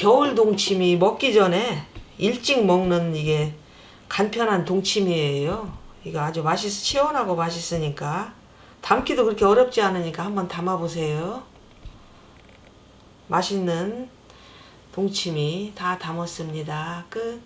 겨울 동치미 먹기 전에 일찍 먹는 이게 간편한 동치미예요. 이거 아주 맛있 시원하고 맛있으니까 담기도 그렇게 어렵지 않으니까 한번 담아 보세요. 맛있는 동치미 다 담았습니다. 끝.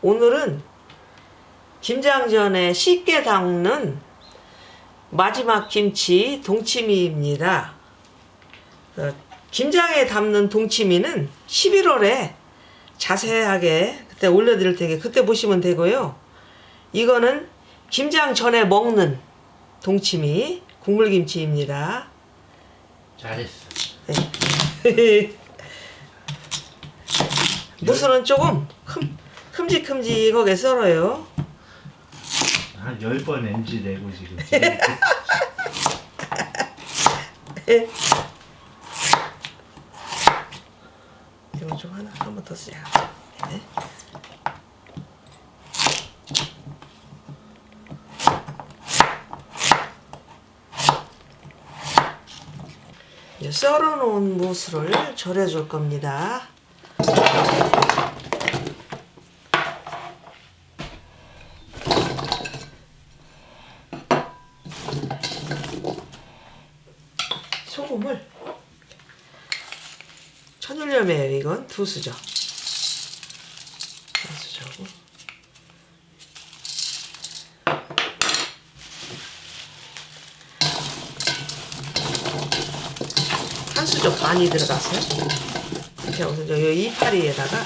오늘은 김장전에 쉽게 담는 마지막 김치 동치미입니다. 어, 김장에 담는 동치미는 11월에 자세하게 그때 올려드릴 테니 그때 보시면 되고요. 이거는 김장 전에 먹는 동치미 국물김치입니다. 잘했어. 네. 무술은 조금 큼, 큼직큼직하게 썰어요. 한열번 NG 내고 지금. 좀 하나 한 번 더 쓰자. 네. 이제 썰어놓은 무스를 절여줄 겁니다. 소금을 천일염이에요 이건 두 수저 한 수저고 한 수저 반이 들어갔어요. 이렇게 우선 저 이파리에다가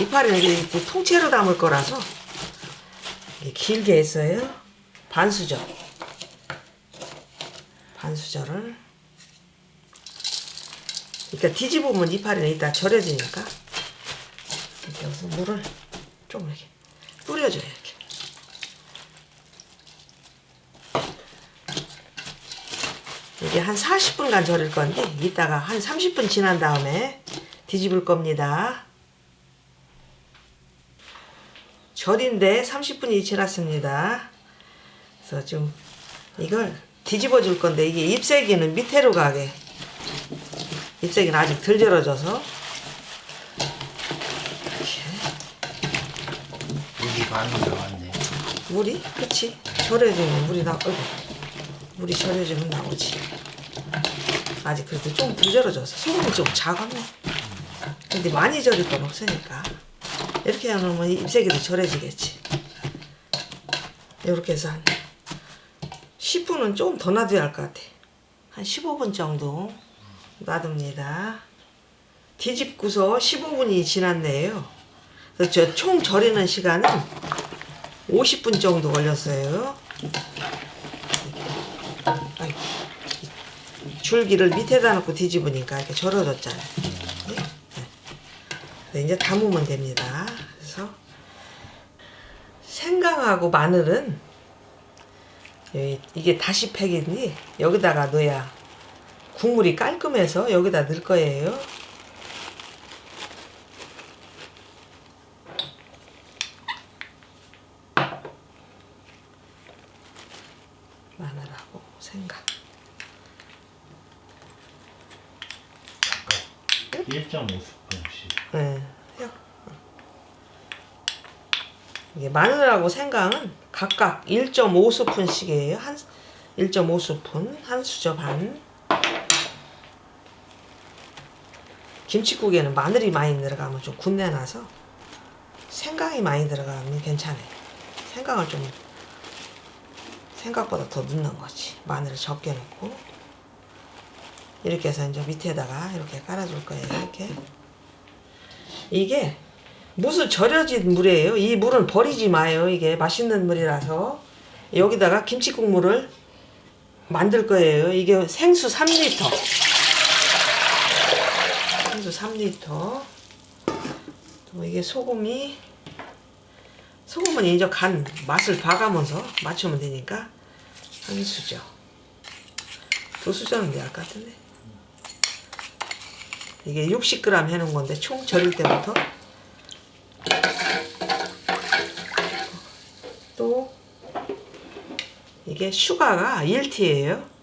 이파리는 이렇게 통째로 담을 거라서 길게 했어요. 반 수저. 반 수저를 그러니까 뒤집으면 이파리는 이따 절여지니까. 이렇게 해서 물을 좀 이렇게 뿌려줘요 이렇게. 이게 한 40분간 절일 건데 이따가 한 30분 지난 다음에 뒤집을 겁니다. 절인데 30분이 지났습니다. 그래서 좀 이걸 뒤집어 줄 건데 이게 잎새기는 밑으로 가게 잎새기는 아직 덜 절여져서. 여기 반이 나왔네. 물이? 그치. 절여지면 물이 나 어이구. 물이 절여지면 나오지. 아직 그래도 좀덜 절여져서 소금이 좀 작았네. 근데 많이 절일 건 없으니까. 이렇게 해놓으면 잎새기도 절여지겠지. 이렇게 해서 한 10분은 조금 더 놔둬야 할 것 같아. 한 15분 정도 놔둡니다 뒤집고서 15분이 지났네요 그래서 저 총 절이는 시간은 50분 정도 걸렸어요. 줄기를 밑에다 놓고 뒤집으니까 이렇게 절어졌잖아요. 네? 네. 네, 이제 담으면 됩니다. 그래서 생강하고 마늘은 이게 다시 팩인데 여기다가 넣어야 국물이 깔끔해서 여기다 넣을 거예요. 마늘하고 생강. 1.5스푼씩. 네. 이게 마늘하고 생강은 각각 1.5스푼씩이에요. 한 1.5스푼, 한 수저 반. 김치국에는 마늘이 많이 들어가면 좀 군내 나서 생강이 많이 들어가면 괜찮아요. 생강을 좀 생각보다 더 넣는 거지. 마늘을 적게 넣고 이렇게 해서 이제 밑에다가 이렇게 깔아줄 거예요. 이렇게 이게 무슨 절여진 물이에요. 이 물은 버리지 마요. 이게 맛있는 물이라서 여기다가 김치 국물을 만들 거예요. 이게 생수 3리터. 생수 3리터. 또 이게 소금이 소금은 이제 간 맛을 봐가면서 맞추면 되니까 한 수저. 두 수저는 돼야 할것 같은데. 이게 60g 해놓은 건데 총 절일 때부터 또 이게 슈가가 1티예요.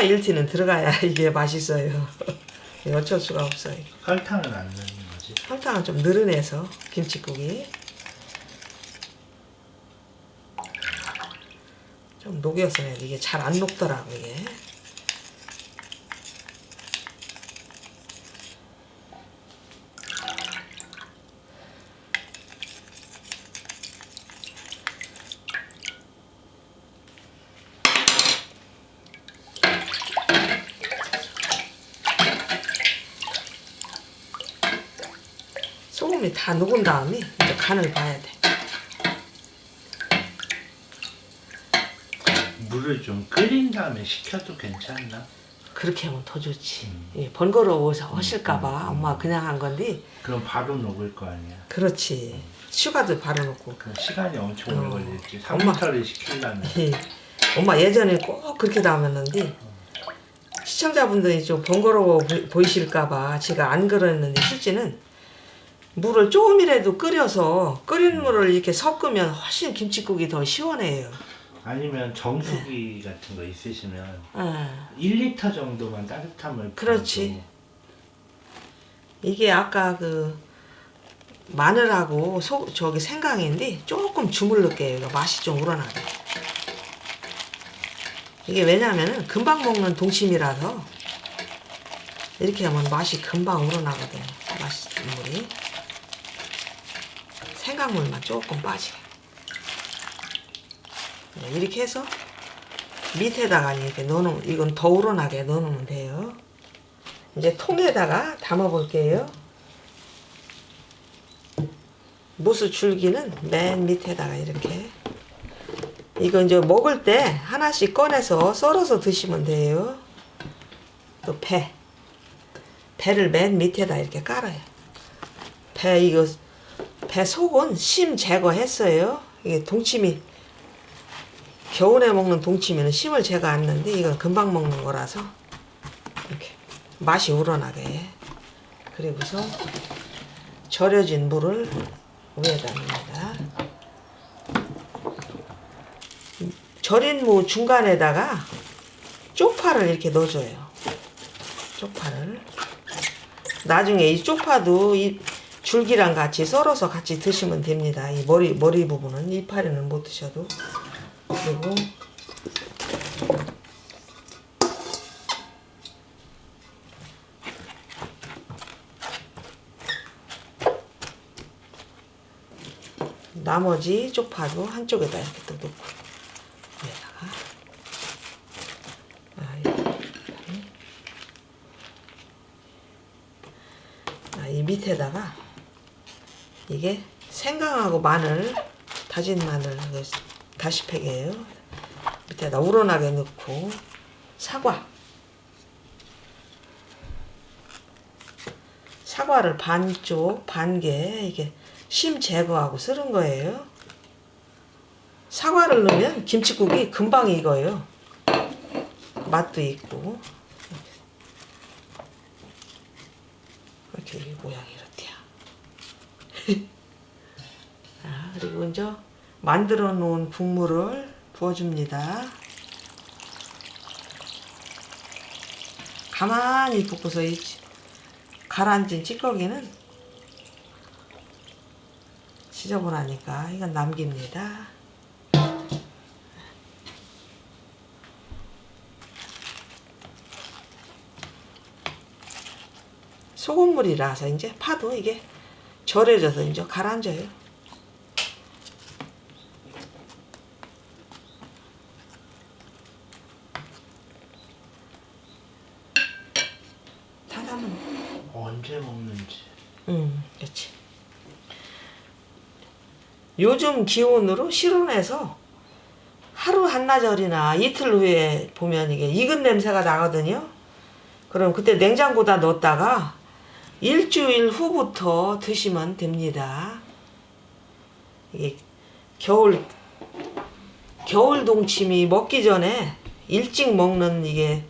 슈가 1티는 들어가야 이게 맛있어요. 어쩔 수가 없어요. 설탕은 안 넣는 거지. 설탕은 좀 느른해서 김치국이 좀 녹여서야 이게 잘 안 녹더라고 이게. 소금이 다 녹은 다음에 이제 간을 봐야 돼. 물을 좀 끓인 다음에 식혀도 괜찮나? 그렇게 하면 더 좋지. 예, 번거로워서 하실까봐 엄마 그냥 한 건데 그럼 바로 녹을 거 아니야. 그렇지. 슈가도 바로 넣고. 그 시간이 엄청 오래 어. 걸리지. 엄마. 3리터를 식히려면. 예. 엄마 예전에 꼭 그렇게 담았는데 시청자분들이 좀 번거로워 보- 보이실까봐 제가 안 그랬는데 실제는 물을 조금이라도 끓여서 끓인 물을 이렇게 섞으면 훨씬 김치국이 더 시원해요. 아니면 정수기 같은 거 있으시면 아. 1리터 정도만 따뜻한 물 그렇지. 부어도 이게 아까 그 마늘하고 소, 저기 생강인데 조금 주물렀게 해요. 맛이 좀 우러나게. 이게 왜냐면은 금방 먹는 동치미라서 이렇게 하면 맛이 금방 우러나거든요. 맛있는 물이. 생강물만 조금 빠지게. 네, 이렇게 해서 밑에다가 이렇게 넣어놓으면 이건 더 우러나게 넣어놓으면 돼요. 이제 통에다가 담아 볼게요. 무스 줄기는 맨 밑에다가 이렇게 이거 이제 먹을 때 하나씩 꺼내서 썰어서 드시면 돼요. 또 배. 배를 맨 밑에다 이렇게 깔아요. 배 이거 배 속은 심 제거했어요. 이게 동치미 겨울에 먹는 동치미는 심을 제거 안 했는데 이건 금방 먹는 거라서 이렇게 맛이 우러나게 그리고서 절여진 물을 위에다 넣습니다. 절인 무 중간에다가 쪽파를 이렇게 넣어줘요. 쪽파를 나중에 이 쪽파도 이 줄기랑 같이 썰어서 같이 드시면 됩니다. 이 머리 머리 부분은 이파리는 못 드셔도 그리고 나머지 쪽파도 한쪽에다 이렇게 또 넣고 위에다가 아. 아, 이 밑에다가 이게 생강하고 마늘 다진 마늘 그 다시팩이에요 밑에다 우러나게 넣고 사과 사과를 반쪽 반개 이게 심 제거하고 쓰는 거예요. 사과를 넣으면 김치국이 금방 익어요. 맛도 있고 이렇게 이 모양이 이렇대요. 아, 그리고 이제 만들어 놓은 국물을 부어줍니다. 가만히 붓고서 이 가라앉은 찌꺼기는 지저분하니까 이건 남깁니다. 소금물이라서 이제 파도 이게 절여져서 이제 가라앉아요. 다 담은 먹는지. 응, 그렇지. 요즘 기온으로 실온에서 하루 한나절이나 이틀 후에 보면 이게 익은 냄새가 나거든요. 그럼 그때 냉장고다 넣었다가 일주일 후부터 드시면 됩니다. 이게 겨울 겨울 동치미 먹기 전에 일찍 먹는 이게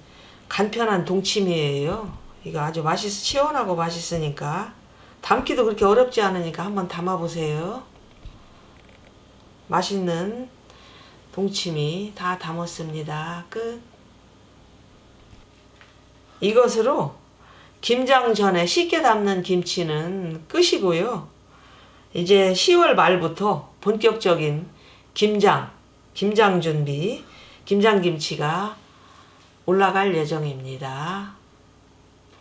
간편한 동치미예요. 이거 아주 맛있 시원하고 맛있으니까 담기도 그렇게 어렵지 않으니까 한번 담아 보세요. 맛있는 동치미 다 담았습니다. 끝. 이것으로 김장 전에 쉽게 담는 김치는 끝이고요. 이제 10월 말부터 본격적인 김장, 김장 준비, 김장 김치가 올라갈 예정입니다.